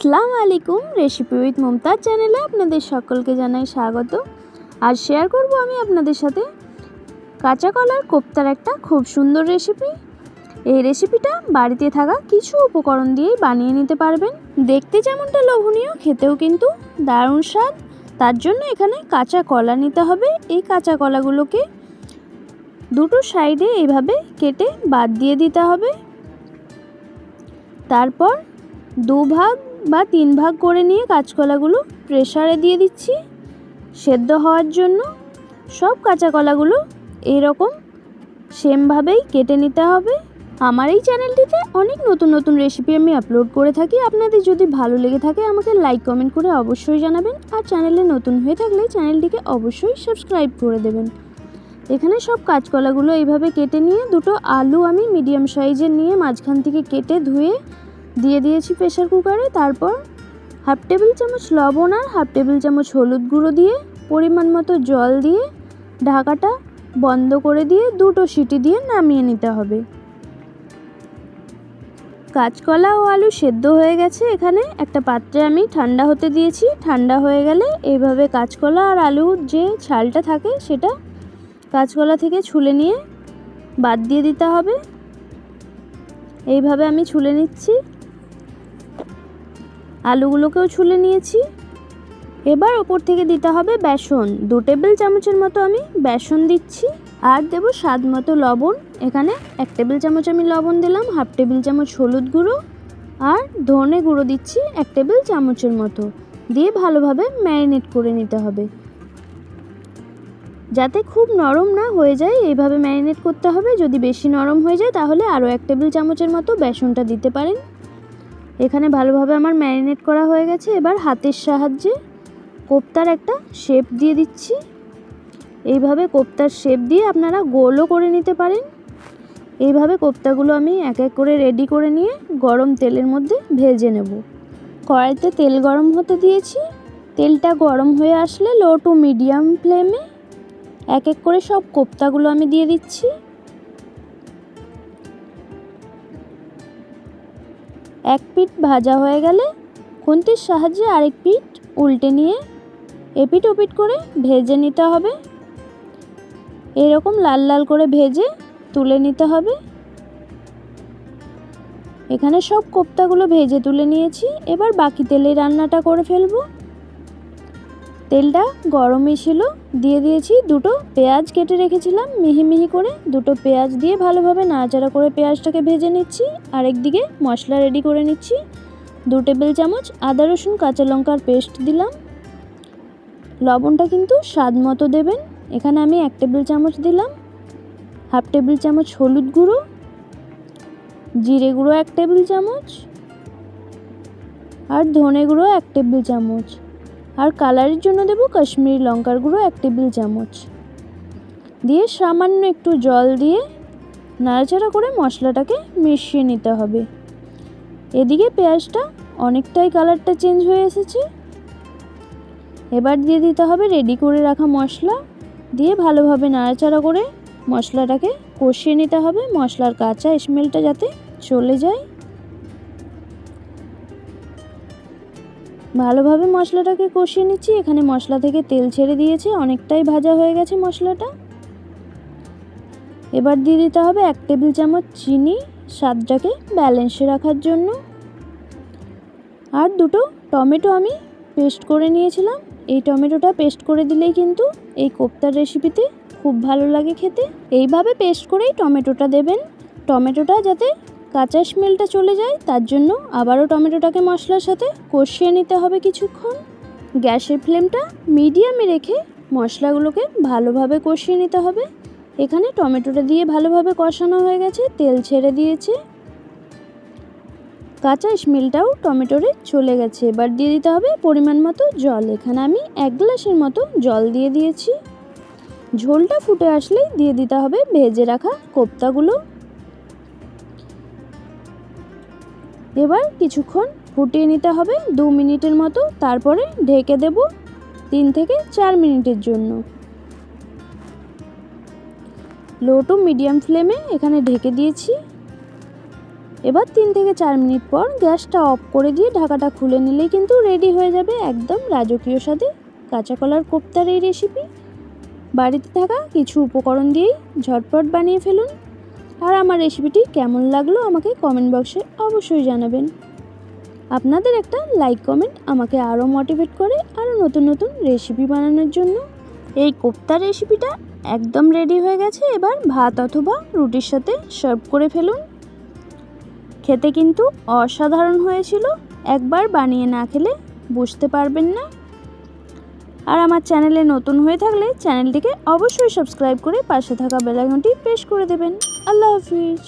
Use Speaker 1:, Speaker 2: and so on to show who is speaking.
Speaker 1: আসসালামু আলাইকুম recipe with Mumtaz চ্যানেলে আপনাদের সকলকে জানাই স্বাগত। আর শেয়ার করব আমি আপনাদের সাথে কাঁচা কলার কোপ্তার একটা খুব সুন্দর রেসিপি এই রেসিপিটা বাড়িতে থাকা কিছু উপকরণ দিয়েই বানিয়ে নিতে পারবেন। দেখতে যেমনটা লোভনীয়, খেতেও কিন্তু দারুণ স্বাদ। তার জন্য এখানে কাঁচা কলা নিতে হবে। এই কাঁচা কলাগুলোকে দুটো সাইডে এইভাবে কেটে বাদ দিয়ে দিতে হবে। তারপর দু ভাগ বা তিন ভাগ করে নিয়ে কাঁচকলাগুলো প্রেশারে দিয়ে দিচ্ছি। সেদ্ধ হওয়ার জন্য সব কাঁচা কলাগুলো এইরকম সেমভাবেই কেটে নিতে হবে। আমার এই চ্যানেলটিতে অনেক নতুন নতুন রেসিপি আমি আপলোড করে থাকি। আপনাদের যদি ভালো লেগে থাকে, আমাকে লাইক কমেন্ট করে অবশ্যই জানাবেন। আর চ্যানেলে নতুন হয়ে থাকলে চ্যানেলটিকে অবশ্যই সাবস্ক্রাইব করে দেবেন। এখানে সব কাঁচকলাগুলো এইভাবে কেটে নিয়ে দুটো আলু আমি মিডিয়াম সাইজের নিয়ে মাঝখান থেকে কেটে ধুয়ে দিয়ে দিয়েছি প্রেশার কুকারে তারপর হাফ টেবিল চামচ লবণ আর হাফ টেবিল চামচ হলুদ গুঁড়ো দিয়ে পরিমাণ মতো জল দিয়ে ঢাকাটা বন্ধ করে দিয়ে দুটো সিটি দিয়ে নামিয়ে নিতে হবে। কাঁচকলা ও আলু সেদ্ধ হয়ে গেছে, এখানে একটা পাত্রে আমি ঠান্ডা হতে দিয়েছি। ঠান্ডা হয়ে গেলে এইভাবে কাঁচকলা আর আলুর যে ছালটা থাকে সেটা কাঁচকলা থেকে ছুলে নিয়ে বাদ দিয়ে দিতে হবে। এইভাবে আমি ছুলে নিচ্ছি। আলুগুলোকেও ছুলে নিয়েছি। এবার ওপর থেকে দিতে হবে বেসন। দু টেবিল চামচের মতো আমি বেসন দিচ্ছি। আর দেব স্বাদ মতো লবণ। এখানে এক টেবিল চামচ আমি লবণ দিলাম, হাফ টেবিল চামচ হলুদ গুঁড়ো। আর ধনে গুঁড়ো দিচ্ছি এক টেবিল চামচের মতো। দিয়ে ভালোভাবে ম্যারিনেট করে নিতে হবে। যাতে খুব নরম না হয়ে যায়, এইভাবে ম্যারিনেট করতে হবে। যদি বেশি নরম হয়ে যায়, তাহলে আরও এক টেবিল চামচের মতো বেসনটা দিতে পারেন। এখানে ভালোভাবে আমার ম্যারিনেট করা হয়ে গেছে। এবার হাতের সাহায্যে কোপ্তার একটা শেপ দিয়ে দিচ্ছি। এইভাবে কোপ্তার শেপ দিয়ে আপনারা গোলও করে নিতে পারেন। এইভাবে কোপ্তাগুলো আমি এক এক করে রেডি করে নিয়ে গরম তেলের মধ্যে ভেজে নেব। কড়াইতে তেল গরম হতে দিয়েছি। তেলটা গরম হয়ে আসলে লো টু মিডিয়াম ফ্লেমে এক এক করে সব কোপ্তাগুলো আমি দিয়ে দিচ্ছি। এক পিঠ ভাজা হয়ে গেলে খুন্তির সাহায্যে আরেক পিঠ উল্টে নিয়ে এপিট ওপিট করে ভেজে নিতে হবে। এরকম লাল লাল করে ভেজে তুলে নিতে হবে। এখানে সব কোপ্তাগুলো ভেজে তুলে নিয়েছি। এবার বাকি তেলে রান্নাটা করে ফেলব। তেলটা গরমই ছিল দিয়ে দিয়েছি দুটো পেঁয়াজ কেটে রেখেছিলাম মিহি মিহি করে। দুটো পেঁয়াজ দিয়ে ভালোভাবে নাড়াচাড়া করে পেঁয়াজটাকে ভেজে নিচ্ছি। আরেকদিকে মশলা রেডি করে নিচ্ছি। দু টেবিল চামচ আদা, রসুন, কাঁচা লঙ্কার পেস্ট দিলাম। লবণটা কিন্তু স্বাদ মতো দেবেন। এখানে আমি এক টেবিল চামচ দিলাম। হাফ টেবিল চামচ হলুদ গুঁড়ো। জিরে গুঁড়ো এক টেবিল চামচ। আর ধনে গুঁড়ো এক টেবিল চামচ। আর কালারের জন্য দেবো কাশ্মীরি লঙ্কার গুঁড়ো এক টেবিল চামচ। দিয়ে সামান্য একটু জল দিয়ে নাড়াচাড়া করে মশলাটাকে মিশিয়ে নিতে হবে। এদিকে পেঁয়াজটা অনেকটাই কালারটা চেঞ্জ হয়ে এসেছে। এবার দিয়ে দিতে হবে রেডি করে রাখা মশলা। দিয়ে ভালোভাবে নাড়াচাড়া করে মশলাটাকে কষিয়ে নিতে হবে। মশলার কাঁচা স্মেলটা যাতে চলে যায়। ভালোভাবে মশলাটাকে কষিয়ে নিচ্ছি। এখানে মশলা থেকে তেল ছেড়ে দিয়েছে। অনেকটাই ভাজা হয়ে গেছে মশলাটা। এবার দিয়ে দিতে হবে এক টেবিল চামচ চিনি স্বাদটাকে ব্যালেন্সে রাখার জন্য। আর দুটো টমেটো আমি পেস্ট করে নিয়েছিলাম। এই টমেটোটা পেস্ট করে দিলেই কিন্তু এই কোপ্তার রেসিপিতে খুব ভালো লাগে খেতে। এইভাবে পেস্ট করেই টমেটোটা দেবেন। টমেটোটা যাতে কাঁচা স্মেলটা চলে যায়, তার জন্য আবারও টমেটোটাকে মশলার সাথে কষিয়ে নিতে হবে কিছুক্ষণ। গ্যাসের ফ্লেমটা মিডিয়ামে রেখে মশলাগুলোকে ভালোভাবে কষিয়ে নিতে হবে। এখানে টমেটোটা দিয়ে ভালোভাবে কষানো হয়ে গেছে, তেল ছেড়ে দিয়েছে। কাঁচা স্মেলটাও টমেটোরে চলে গেছে। এবার দিয়ে দিতে হবে পরিমাণ মতো জল। এখানে আমি এক গ্লাসের মতো জল দিয়ে দিয়েছি। ঝোলটা ফুটে আসলেই দিয়ে দিতে হবে ভেজে রাখা কোপ্তাগুলো। এবার কিছুক্ষণ ফুটিয়ে নিতে হবে দু মিনিটের মতো, তারপরে ঢেকে দেব তিন থেকে চার মিনিটের জন্য। লো টু মিডিয়াম ফ্লেমে এখানে ঢেকে দিয়েছি। এবার তিন থেকে চার মিনিট পর গ্যাসটা অফ করে দিয়ে ঢাকাটা খুলে নিলেই কিন্তু রেডি হয়ে যাবে একদম রাজকীয় স্বাদে কাঁচা কলার কোপ্তার এই রেসিপি বাড়িতে থাকা কিছু উপকরণ দিয়েই ঝটপট বানিয়ে ফেলুন। আর আমার রেসিপিটি কেমন লাগল আমাকে কমেন্ট বক্সে অবশ্যই জানাবেন। আপনাদের একটা লাইক কমেন্ট আমাকে আরও মোটিভেট করে আরও নতুন নতুন রেসিপি বানানোর জন্য। এই কোপ্তার রেসিপিটা একদম রেডি হয়ে গেছে, এবার ভাত অথবা রুটির সাথে সার্ভ করে ফেলুন। খেতে কিন্তু অসাধারণ হয়েছিল, একবার বানিয়ে না খেলে বুঝতে পারবেন না। আর আমার চ্যানেলে নতুন হয়ে থাকলে চ্যানেলটিকে অবশ্যই সাবস্ক্রাইব করে পাশে থাকা বেলাঘনটি প্রেস করে দেবেন। আল্লাহ হাফিজ।